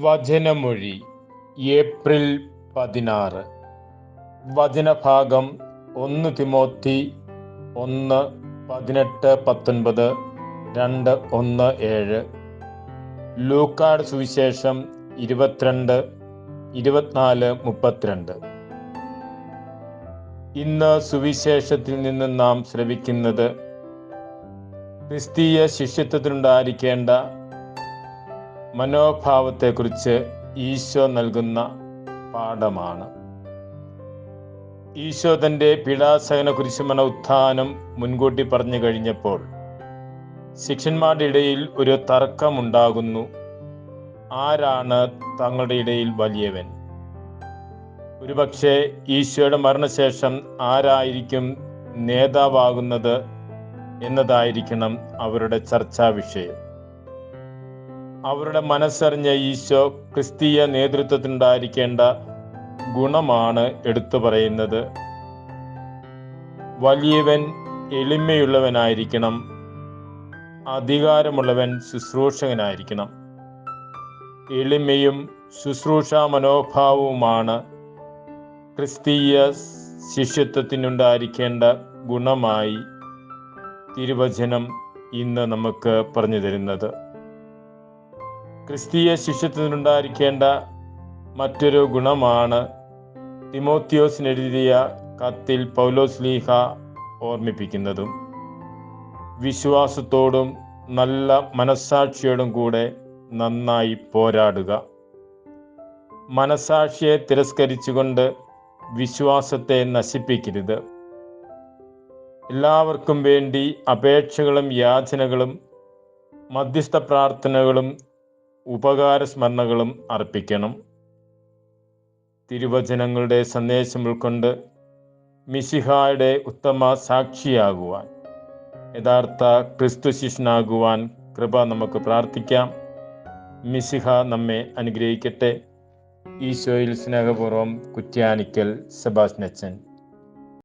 വചനമൊഴി April പതിനാറ്. വചനഭാഗം ഒന്ന് തിമോത്തി ഒന്ന് പതിനെട്ട് പത്തൊൻപത് രണ്ട് ഒന്ന് ഏഴ്. ലൂക്കാട് സുവിശേഷം ഇരുപത്തിരണ്ട് ഇരുപത്തിനാല് മുപ്പത്തിരണ്ട്. ഇന്ന് സുവിശേഷത്തിൽ നിന്ന് നാം ശ്രവിക്കുന്നത് ക്രിസ്തീയ ശിഷ്യത്വത്തിനുണ്ടായിരിക്കേണ്ട മനോഭാവത്തെക്കുറിച്ച് ഈശോ നൽകുന്ന പാഠമാണ്. ഈശോ തന്റെ പീഡാസഹന കുരിശുമന ഉത്ഥാനം മുൻകൂട്ടി പറഞ്ഞു കഴിഞ്ഞപ്പോൾ ശിഷ്യന്മാരുടെ ഇടയിൽ ഒരു തർക്കമുണ്ടാകുന്നു. ആരാണ് തങ്ങളുടെ ഇടയിൽ വലിയവൻ? ഒരുപക്ഷെ ഈശോയുടെ മരണശേഷം ആരായിരിക്കും നേതാവാകുന്നത് എന്നതായിരിക്കണം അവരുടെ ചർച്ചാ വിഷയം അവരുടെ മനസ്സറിഞ്ഞ ഈശോ ക്രിസ്തീയ നേതൃത്വത്തിനുണ്ടായിരിക്കേണ്ട ഗുണമാണ് എടുത്തു പറയുന്നത്. വലിയവൻ എളിമയുള്ളവനായിരിക്കണം. അധികാരമുള്ളവൻ ശുശ്രൂഷകനായിരിക്കണം. എളിമയും ശുശ്രൂഷ മനോഭാവവുമാണ് ക്രിസ്തീയ ശിഷ്യത്വത്തിനുണ്ടായിരിക്കേണ്ട ഗുണമായി തിരുവചനം ഇന്ന് നമുക്ക് പറഞ്ഞു തരുന്നത്. ക്രിസ്തീയ ശിഷ്യത്വത്തിനുണ്ടായിരിക്കേണ്ട മറ്റൊരു ഗുണമാണ് തിമോത്തിയോസിനെഴുതിയ കത്തിൽ പൗലോസ് ലീഹ ഓർമ്മിപ്പിക്കുന്നതും വിശ്വാസത്തോടും നല്ല മനസ്സാക്ഷിയോടും കൂടെ നന്നായി പോരാടുക. മനസാക്ഷിയെ തിരസ്കരിച്ചുകൊണ്ട് വിശ്വാസത്തെ നശിപ്പിക്കരുത്. എല്ലാവർക്കും വേണ്ടി അപേക്ഷകളും യാചനകളും മധ്യസ്ഥ പ്രാർത്ഥനകളും ഉപകാര സ്മരണകളും അർപ്പിക്കണം. തിരുവചനങ്ങളുടെ സന്ദേശം ഉൾക്കൊണ്ട് മിശിഹായുടെ ഉത്തമ സാക്ഷിയാകുവാൻ യഥാർത്ഥ ക്രിസ്തു ശിഷ്യനാകുവാൻ കൃപ നമുക്ക് പ്രാർത്ഥിക്കാം. മിശിഹ നമ്മെ അനുഗ്രഹിക്കട്ടെ. ഈശോയിൽ സ്നേഹപൂർവം കുറ്റ്യാനിക്കൽ സെബാസ്നച്ചൻ